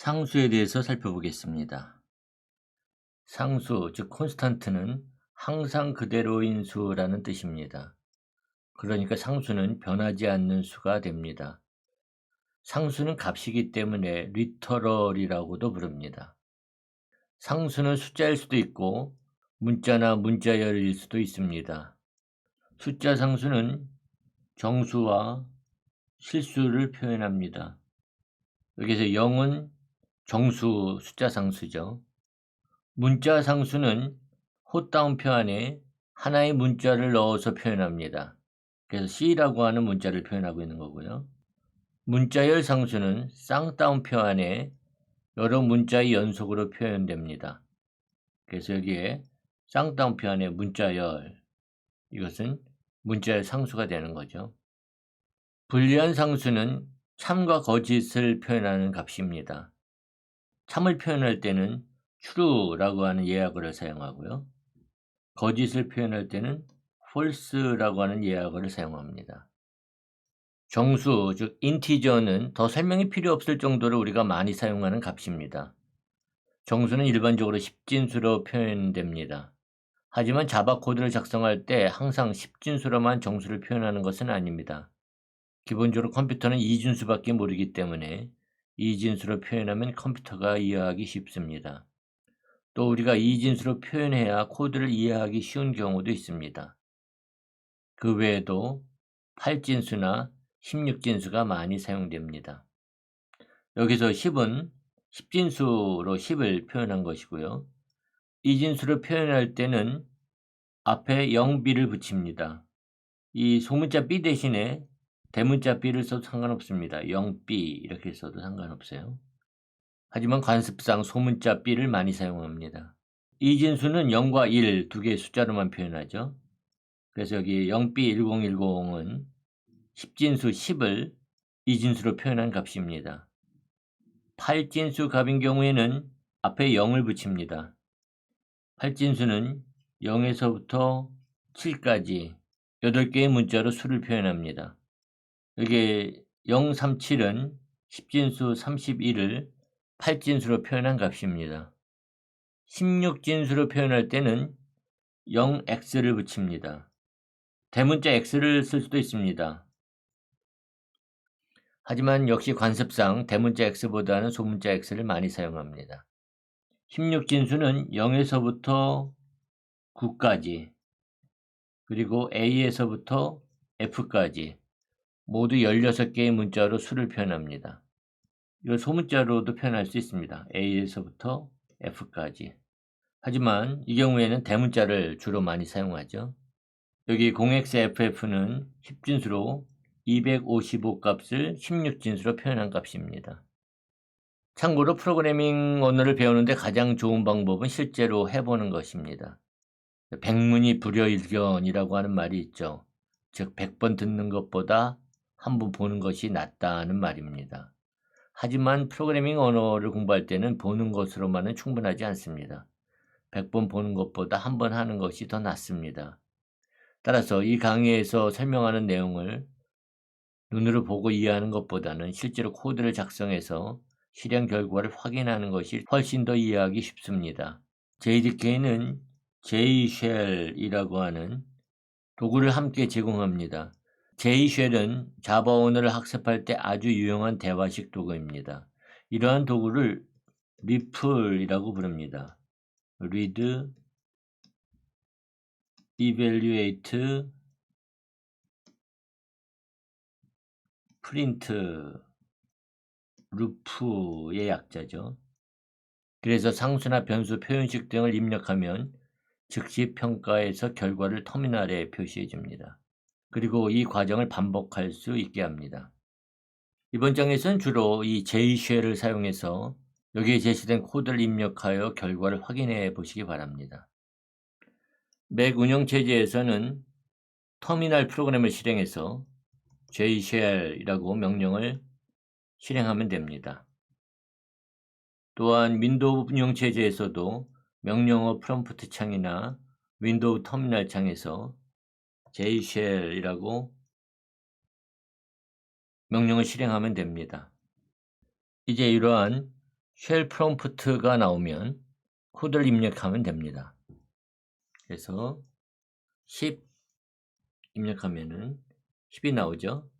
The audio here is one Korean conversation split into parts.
상수에 대해서 살펴보겠습니다. 상수, 즉 콘스탄트는 항상 그대로인 수라는 뜻입니다. 그러니까 상수는 변하지 않는 수가 됩니다. 상수는 값이기 때문에 리터럴이라고도 부릅니다. 상수는 숫자일 수도 있고 문자나 문자열일 수도 있습니다. 숫자 상수는 정수와 실수를 표현합니다. 여기서 0은 정수 숫자 상수죠. 문자 상수는 호따옴표 안에 하나의 문자를 넣어서 표현합니다. 그래서 C라고 하는 문자를 표현하고 있는 거고요. 문자열 상수는 쌍따옴표 안에 여러 문자의 연속으로 표현됩니다. 그래서 여기에 쌍따옴표 안에 문자열 이것은 문자열 상수가 되는 거죠. 불리한 상수는 참과 거짓을 표현하는 값입니다. 참을 표현할 때는 true라고 하는 예약어를 사용하고요. 거짓을 표현할 때는 false라고 하는 예약어를 사용합니다. 정수, 즉 인티저는 더 설명이 필요 없을 정도로 우리가 많이 사용하는 값입니다. 정수는 일반적으로 10진수로 표현됩니다. 하지만 자바 코드를 작성할 때 항상 10진수로만 정수를 표현하는 것은 아닙니다. 기본적으로 컴퓨터는 2진수밖에 모르기 때문에 2진수로 표현하면 컴퓨터가 이해하기 쉽습니다. 또 우리가 2진수로 표현해야 코드를 이해하기 쉬운 경우도 있습니다. 그 외에도 8진수나 16진수가 많이 사용됩니다. 여기서 10은 10진수로 10을 표현한 것이고요. 2진수로 표현할 때는 앞에 0b를 붙입니다. 이 소문자 b 대신에 대문자 b를 써도 상관없습니다. 0b 이렇게 써도 상관없어요. 하지만 관습상 소문자 b를 많이 사용합니다. 이진수는 0과 1 두 개의 숫자로만 표현하죠. 그래서 여기 0b1010은 10진수 10을 이진수로 표현한 값입니다. 8진수 값인 경우에는 앞에 0을 붙입니다. 8진수는 0에서부터 7까지 8개의 문자로 수를 표현합니다. 여기 037은 10진수 31을 8진수로 표현한 값입니다. 16진수로 표현할 때는 0x를 붙입니다. 대문자 x를 쓸 수도 있습니다. 하지만 역시 관습상 대문자 x보다는 소문자 x를 많이 사용합니다. 16진수는 0에서부터 9까지 그리고 a에서부터 f까지 모두 16개의 문자로 수를 표현합니다. 이걸 소문자로도 표현할 수 있습니다. a에서부터 f까지. 하지만 이 경우에는 대문자를 주로 많이 사용하죠. 여기 0xff는 10진수로 255 값을 16진수로 표현한 값입니다. 참고로 프로그래밍 언어를 배우는데 가장 좋은 방법은 실제로 해보는 것입니다. 백문이 불여일견이라고 하는 말이 있죠. 즉 100번 듣는 것보다 한번 보는 것이 낫다는 말입니다. 하지만 프로그래밍 언어를 공부할 때는 보는 것으로만은 충분하지 않습니다. 100번 보는 것보다 한 번 하는 것이 더 낫습니다. 따라서 이 강의에서 설명하는 내용을 눈으로 보고 이해하는 것보다는 실제로 코드를 작성해서 실행 결과를 확인하는 것이 훨씬 더 이해하기 쉽습니다. JDK는 JShell이라고 하는 도구를 함께 제공합니다. JShell은 자바 언어를 학습할 때 아주 유용한 대화식 도구입니다. 이러한 도구를 리플이라고 부릅니다. read, evaluate, 프린트, 루프의 약자죠. 그래서 상수나 변수 표현식 등을 입력하면 즉시 평가에서 결과를 터미널에 표시해 줍니다. 그리고 이 과정을 반복할 수 있게 합니다. 이번 장에서는 주로 이 JShell을 사용해서 여기에 제시된 코드를 입력하여 결과를 확인해 보시기 바랍니다. 맥 운영체제에서는 터미널 프로그램을 실행해서 jshell이라고 명령을 실행하면 됩니다. 또한 윈도우 운영체제에서도 명령어 프롬프트 창이나 윈도우 터미널 창에서 jshell이라고 명령을 실행하면 됩니다. 이제 이러한 쉘 프롬프트가 나오면 코드를 입력하면 됩니다. 그래서 10 입력하면은 10이 나오죠.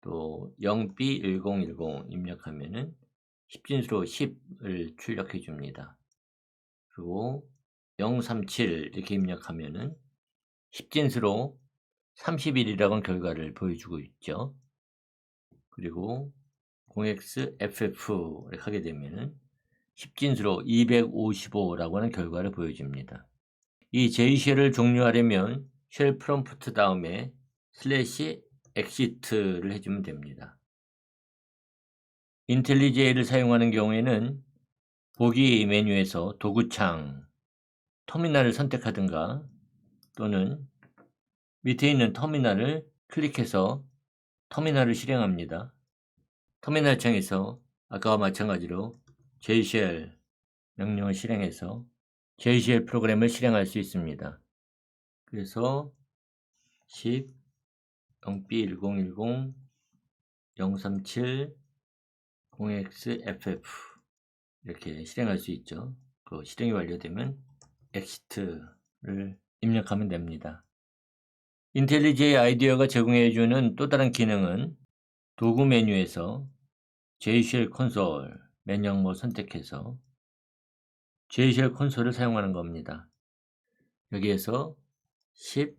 또 0B1010 입력하면은 10진수로 10을 출력해 줍니다. 그리고 037 이렇게 입력하면은 10진수로 31이라는 결과를 보여주고 있죠. 그리고 0xFF 이렇게 하게 되면은 10진수로 255라고 하는 결과를 보여줍니다. 이 JShell을 종료하려면 쉘 프롬프트 다음에 슬래시 엑시트를 해주면 됩니다. 인텔리제이를 사용하는 경우에는 보기 메뉴에서 도구창, 터미널을 선택하든가 또는 밑에 있는 터미널을 클릭해서 터미널을 실행합니다. 터미널 창에서 아까와 마찬가지로 JShell 명령을 실행해서 JShell 프로그램을 실행할 수 있습니다. 그래서 10 0B1010 037 0XFF 이렇게 실행할 수 있죠. 그 실행이 완료되면 엑시트를 입력하면 됩니다. 인텔리제이 아이디어가 제공해주는 또 다른 기능은 도구 메뉴에서 JShell 콘솔 맨 영모 선택해서 JShell 콘솔을 사용하는 겁니다. 여기에서 10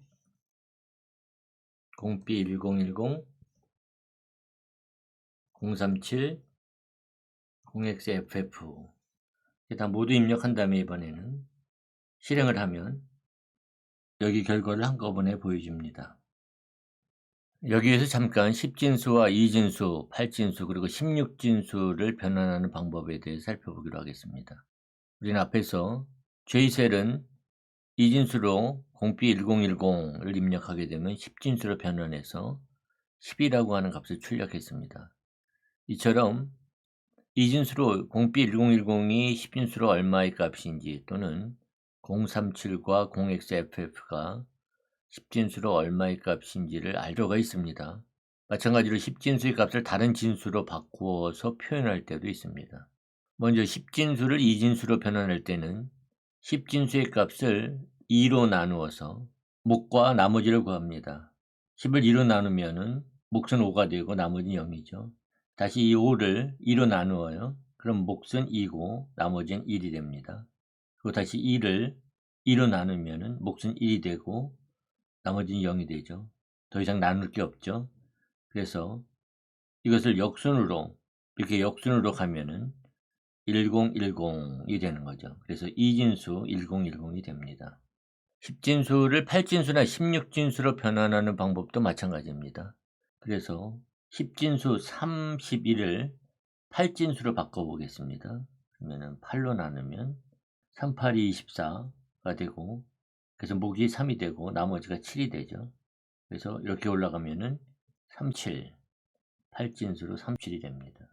0B1010 037 0XFF 다 모두 입력한 다음에 이번에는 실행을 하면 여기 결과를 한꺼번에 보여줍니다. 여기에서 잠깐 10진수와 2진수, 8진수 그리고 16진수를 변환하는 방법에 대해 살펴보기로 하겠습니다. 우리는 앞에서 JSL은 2진수로 0B1010을 입력하게 되면 10진수로 변환해서 10이라고 하는 값을 출력했습니다. 이처럼 이진수로 0B1010이 10진수로 얼마의 값인지 또는 037과 0xff가 10진수로 얼마의 값인지를 알 필요가 있습니다. 마찬가지로 10진수의 값을 다른 진수로 바꾸어서 표현할 때도 있습니다. 먼저 10진수를 2진수로 변환할 때는 10진수의 값을 2로 나누어서 목과 나머지를 구합니다. 10을 2로 나누면 목은 5가 되고 나머지는 0이죠. 다시 이 5를 2로 나누어요. 그럼 목은 2고 나머지는 1이 됩니다. 그리고 다시 2를 2로 나누면 목은 1이 되고 나머지는 0이 되죠. 더 이상 나눌 게 없죠. 그래서 이것을 역순으로 이렇게 역순으로 가면은 1010이 되는 거죠. 그래서 이진수 1010이 됩니다. 10진수를 8진수나 16진수로 변환하는 방법도 마찬가지입니다. 그래서 10진수 31을 8진수로 바꿔보겠습니다. 그러면 8로 나누면 3, 8이 24가 되고 그래서 목이 3이 되고 나머지가 7이 되죠. 그래서 이렇게 올라가면은 37, 8진수로 37이 됩니다.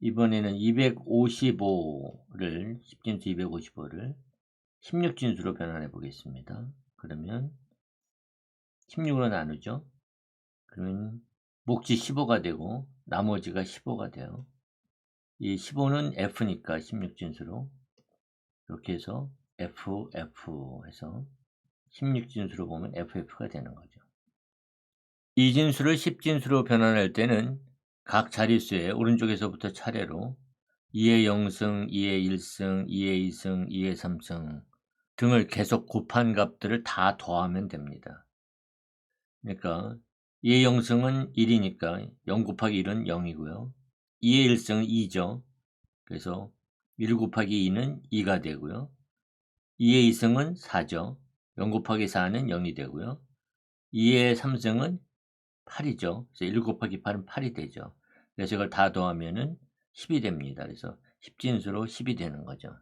이번에는 255를 10진수 255를 16진수로 변환해 보겠습니다. 그러면 16으로 나누죠. 그러면 목지 15가 되고 나머지가 15가 돼요. 이 15는 F니까 16진수로 이렇게 해서 F, F 해서 16진수로 보면 FF가 되는 거죠. 이 진수를 10진수로 변환할 때는 각 자릿수의 오른쪽에서부터 차례로 2의 0승, 2의 1승, 2의 2승, 2의 3승 등을 계속 곱한 값들을 다 더하면 됩니다. 그러니까 2의 0승은 1이니까 0 곱하기 1은 0이고요. 2의 1승은 2죠. 그래서 1 곱하기 2는 2가 되고요. 2의 2승은 4죠. 0 곱하기 4는 0이 되고요. 2의 3승은 8이죠. 그래서 1 곱하기 8은 8이 되죠. 그래서 이걸 다 더하면은 10이 됩니다. 그래서 10진수로 10이 되는 거죠.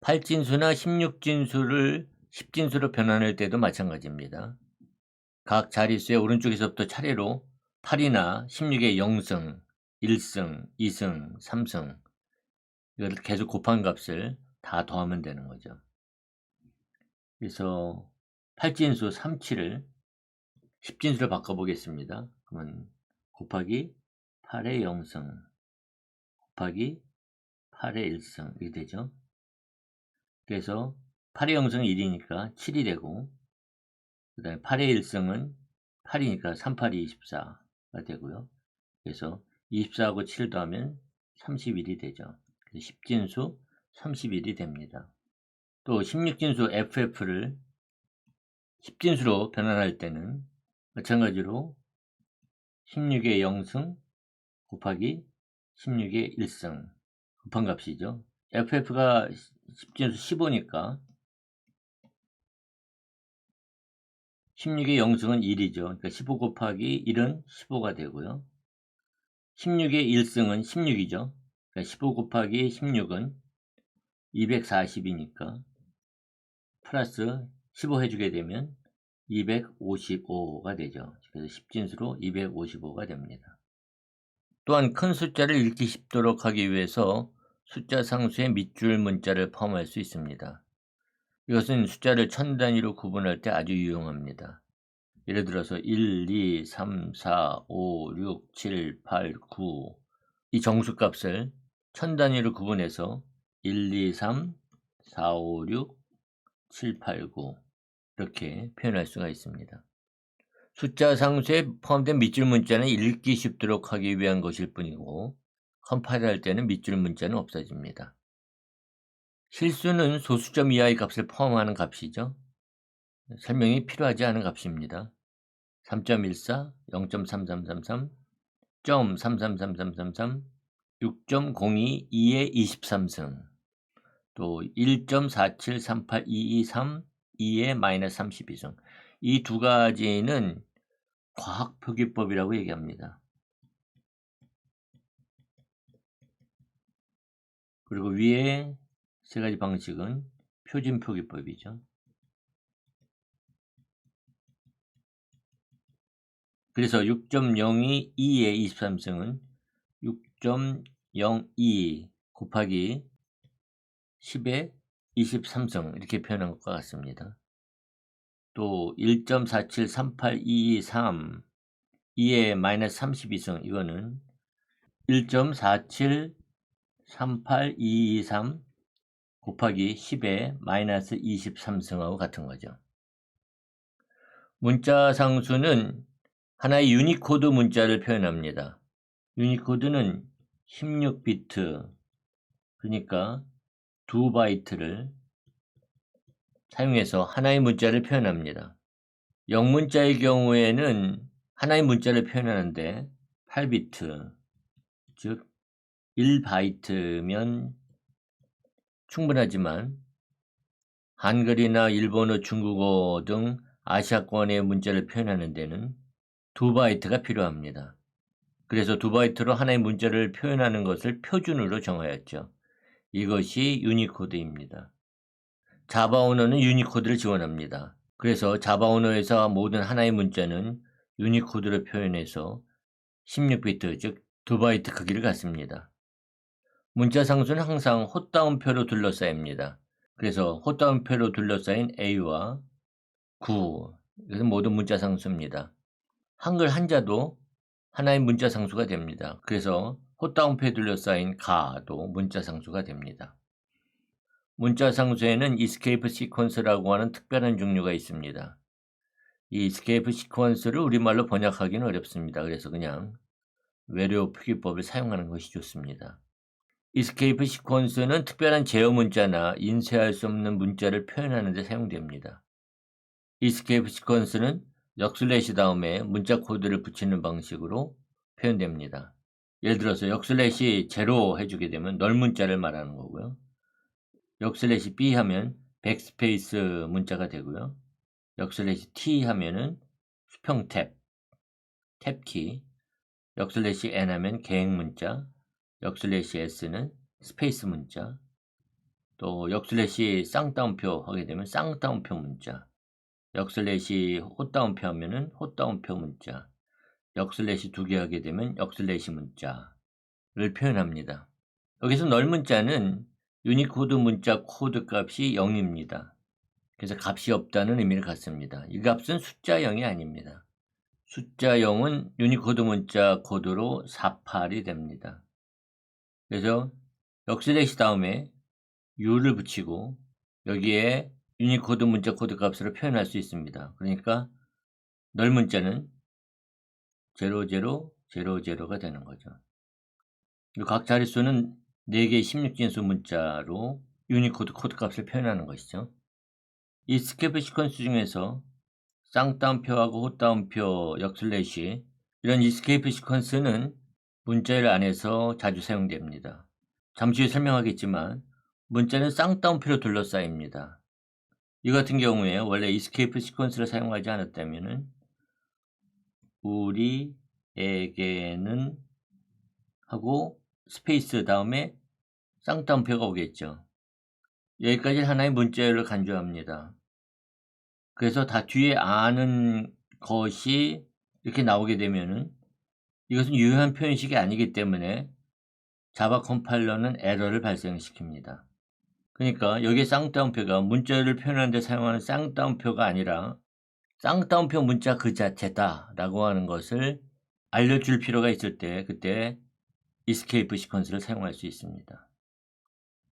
8진수나 16진수를 10진수로 변환할 때도 마찬가지입니다. 각 자릿수의 오른쪽에서부터 차례로 8이나 16의 0승, 1승, 2승, 3승 이걸 계속 곱한 값을 다 더하면 되는 거죠. 그래서 8진수 37을 10진수로 바꿔보겠습니다. 그러면 곱하기 8의 0승 곱하기 8의 1승 이렇게 되죠. 그래서 8의 0승은 1이니까 7이 되고 그 다음에 8의 1승은 8이니까 3, 8이 24가 되고요. 그래서 24하고 7 더하면 31이 되죠. 그래서 10진수 31이 됩니다. 또 16진수 FF를 10진수로 변환할 때는 마찬가지로 16의 0승 곱하기 16의 1승 곱한 값이죠. FF가 10진수 15니까 16의 0승은 1이죠. 그러니까 15 곱하기 1은 15가 되고요. 16의 1승은 16이죠. 그러니까 15 곱하기 16은 240이니까 플러스 15 해주게 되면 255가 되죠. 그래서 10진수로 255가 됩니다. 또한 큰 숫자를 읽기 쉽도록 하기 위해서 숫자 상수의 밑줄 문자를 포함할 수 있습니다. 이것은 숫자를 천 단위로 구분할 때 아주 유용합니다. 예를 들어서 1, 2, 3, 4, 5, 6, 7, 8, 9 이 정수값을 천 단위로 구분해서 1, 2, 3, 4, 5, 6, 7, 8, 9 이렇게 표현할 수가 있습니다. 숫자 상수에 포함된 밑줄 문자는 읽기 쉽도록 하기 위한 것일 뿐이고 컴파일할 때는 밑줄 문자는 없어집니다. 실수는 소수점 이하의 값을 포함하는 값이죠. 설명이 필요하지 않은 값입니다. 3.14, 0.3333, .33333, 6.02, 2의 23승, 또 1.4738223, 2의 마이너스 32승. 이 두 가지는 과학 표기법이라고 얘기합니다. 그리고 위에 세 가지 방식은 표준 표기법이죠. 그래서 6.02 2의 23승은 6.02 곱하기 10의 23승 이렇게 표현한 것과 같습니다. 또 1.4738223 2의 마이너스 32승 이거는 1.47382223 곱하기 10의 마이너스 23승하고 같은 거죠. 문자 상수는 하나의 유니코드 문자를 표현합니다. 유니코드는 16비트 그러니까 2바이트를 사용해서 하나의 문자를 표현합니다. 영문자의 경우에는 하나의 문자를 표현하는데 8비트 즉 1바이트면 충분하지만 한글이나 일본어, 중국어 등 아시아권의 문자를 표현하는 데는 2바이트가 필요합니다. 그래서 2바이트로 하나의 문자를 표현하는 것을 표준으로 정하였죠. 이것이 유니코드입니다. 자바 언어는 유니코드를 지원합니다. 그래서 자바 언어에서 모든 하나의 문자는 유니코드로 표현해서 16비트 즉 2바이트 크기를 갖습니다. 문자 상수는 항상 헛다운표로 둘러싸입니다. 그래서 헛다운표로 둘러싸인 A와 9 이것은 모든 문자 상수입니다. 한글 한자도 하나의 문자 상수가 됩니다. 그래서 헛다운표에 둘러싸인 가도 문자 상수가 됩니다. 문자 상수에는 이스케이프 시퀀스라고 하는 특별한 종류가 있습니다. 이 이스케이프 시퀀스를 우리말로 번역하기는 어렵습니다. 그래서 그냥 외래어 표기법을 사용하는 것이 좋습니다. 이스케이프 시퀀스는 특별한 제어 문자나 인쇄할 수 없는 문자를 표현하는 데 사용됩니다. 이스케이프 시퀀스는 역슬래시 다음에 문자 코드를 붙이는 방식으로 표현됩니다. 예를 들어서 역슬래시 제로 해주게 되면 널 문자를 말하는 거고요. 역슬래시 B 하면 백스페이스 문자가 되고요. 역슬래시 T 하면은 수평 탭, 탭키, 역슬래시 N 하면 계획 문자, 역슬래시 S는 스페이스 문자, 또 역슬래시 쌍따옴표 하게 되면 쌍따옴표 문자, 역슬래시 헛다운표 하면은 헛다운표 문자, 역슬래시 두 개 하게 되면 역슬래시 문자를 표현합니다. 여기서 널 문자는 유니코드 문자 코드 값이 0입니다. 그래서 값이 없다는 의미를 갖습니다. 이 값은 숫자 0이 아닙니다. 숫자 0은 유니코드 문자 코드로 48이 됩니다. 그래서 역슬래시 다음에 U를 붙이고 여기에 유니코드 문자 코드 값으로 표현할 수 있습니다. 그러니까 널 문자는 0000가 되는 거죠. 각 자릿수는 4개의 16진수 문자로 유니코드 코드 값을 표현하는 것이죠. 이 스케프 시퀀스 중에서 쌍따옴표하고 호따옴표 역슬래시 이런 이스케이프 시퀀스는 문자열 안에서 자주 사용됩니다. 잠시 후에 설명하겠지만 문자는 쌍따옴표로 둘러싸입니다. 이 같은 경우에 원래 이스케이프 시퀀스를 사용하지 않았다면 우리에게는 하고 스페이스 다음에 쌍따옴표가 오겠죠. 여기까지 하나의 문자열을 간주합니다. 그래서 다 뒤에 아는 것이 이렇게 나오게 되면은 이것은 유효한 표현식이 아니기 때문에 자바 컴파일러는 에러를 발생시킵니다. 그러니까 여기에 쌍따옴표가 문자를 표현하는 데 사용하는 쌍따옴표가 아니라 쌍따옴표 문자 그 자체다 라고 하는 것을 알려줄 필요가 있을 때 그때 이스케이프 시퀀스를 사용할 수 있습니다.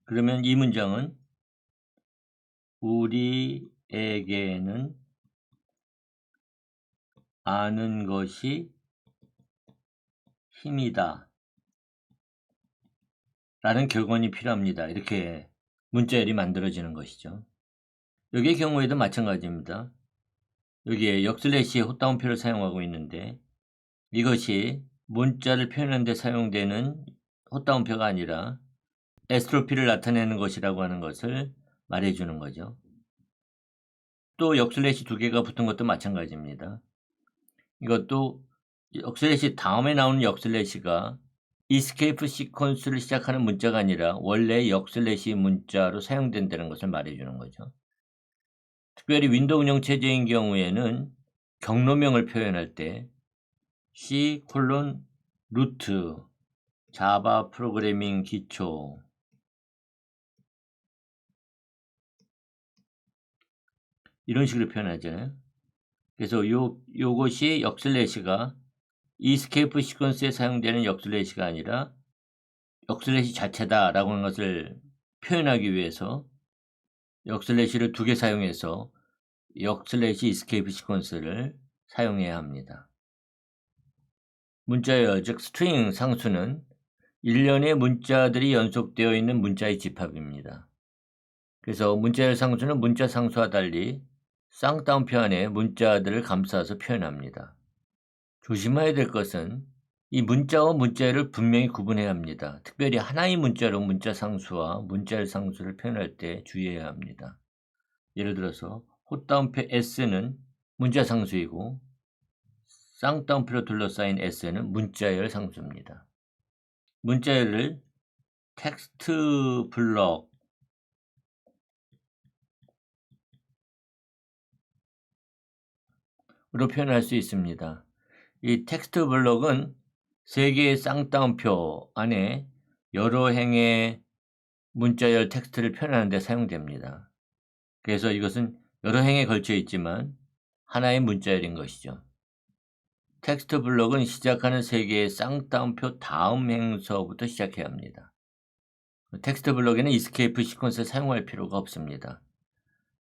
그러면 이 문장은 우리에게는 아는 것이 힘이다. 라는 격언이 필요합니다. 이렇게 문자열이 만들어지는 것이죠. 여기의 경우에도 마찬가지입니다. 여기에 역슬래시의 호따옴표를 사용하고 있는데 이것이 문자를 표현하는 데 사용되는 호따옴표가 아니라 에스트로피를 나타내는 것이라고 하는 것을 말해주는 거죠. 또 역슬래시 두 개가 붙은 것도 마찬가지입니다. 이것도 역슬래시 다음에 나오는 역슬래시가 이스케이프 시퀀스를 시작하는 문자가 아니라 원래 역슬래시 문자로 사용된다는 것을 말해주는 거죠. 특별히 윈도우 운영 체제인 경우에는 경로명을 표현할 때 C 콜론 루트 자바 프로그래밍 기초 이런 식으로 표현하잖아요. 그래서 요 요것이 역슬래시가 이 스케이프 시퀀스에 사용되는 역슬래시가 아니라 역슬래시 자체다 라고 하는 것을 표현하기 위해서 역슬래시를 두 개 사용해서 역슬래시 이스케이프 시퀀스를 사용해야 합니다. 문자열, 즉 스트링 상수는 일련의 문자들이 연속되어 있는 문자의 집합입니다. 그래서 문자열 상수는 문자 상수와 달리 쌍따옴표 안에 문자들을 감싸서 표현합니다. 조심해야 될 것은 이 문자와 문자열을 분명히 구분해야 합니다. 특별히 하나의 문자로 문자 상수와 문자열 상수를 표현할 때 주의해야 합니다. 예를 들어서 호따옴표 S는 문자 상수이고 쌍따옴표로 둘러싸인 S는 문자열 상수입니다. 문자열을 텍스트 블럭 으로 표현할 수 있습니다. 이 텍스트 블록은 세 개의 쌍따옴표 안에 여러 행의 문자열 텍스트를 표현하는 데 사용됩니다. 그래서 이것은 여러 행에 걸쳐 있지만 하나의 문자열인 것이죠. 텍스트 블록은 시작하는 세 개의 쌍따옴표 다음 행서부터 시작해야 합니다. 텍스트 블록에는 이스케이프 시퀀스를 사용할 필요가 없습니다.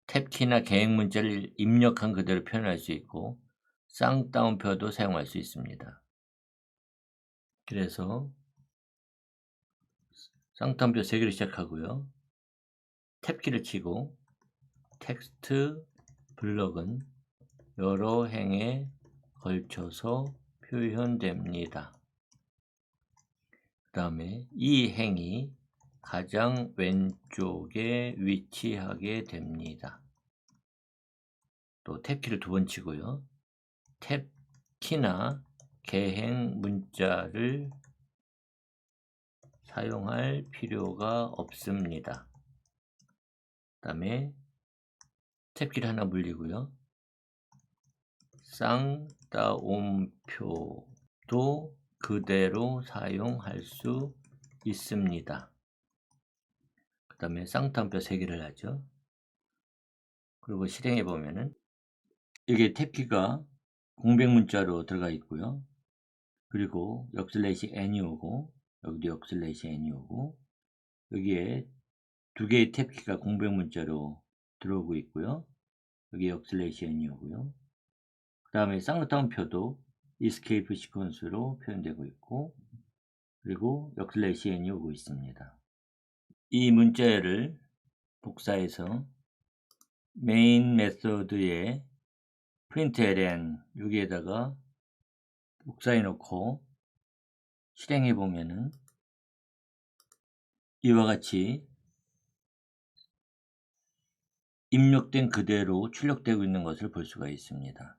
탭키나 계획 문자를 입력한 그대로 표현할 수 있고 쌍따옴표도 사용할 수 있습니다. 그래서 쌍따옴표 3개를 시작하고요. 탭키를 치고 텍스트 블럭은 여러 행에 걸쳐서 표현됩니다. 그 다음에 이 행이 가장 왼쪽에 위치하게 됩니다. 또 탭키를 두 번 치고요. 탭키나 개행 문자를 사용할 필요가 없습니다. 그 다음에 탭키를 하나 물리고요. 쌍따옴표도 그대로 사용할 수 있습니다. 그 다음에 쌍따옴표 3개를 하죠. 그리고 실행해 보면은 이게 탭키가 공백 문자로 들어가 있고요. 그리고 역슬래시 n이 오고 여기도 역슬래시 n이 오고 여기에 두 개의 탭키가 공백 문자로 들어오고 있고요. 여기 역슬래시 n이 오고요. 그 다음에 쌍따옴표도 escape 시퀀스로 표현되고 있고 그리고 역슬래시 n이 오고 있습니다. 이 문자열을 복사해서 메인 메소드의 println 여기에다가 복사해 놓고 실행해 보면은 이와 같이 입력된 그대로 출력되고 있는 것을 볼 수가 있습니다.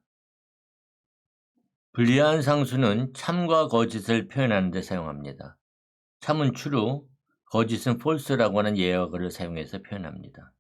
불리한 상수는 참과 거짓을 표현하는 데 사용합니다. 참은 true, 거짓은 false라고 하는 예어를 사용해서 표현합니다.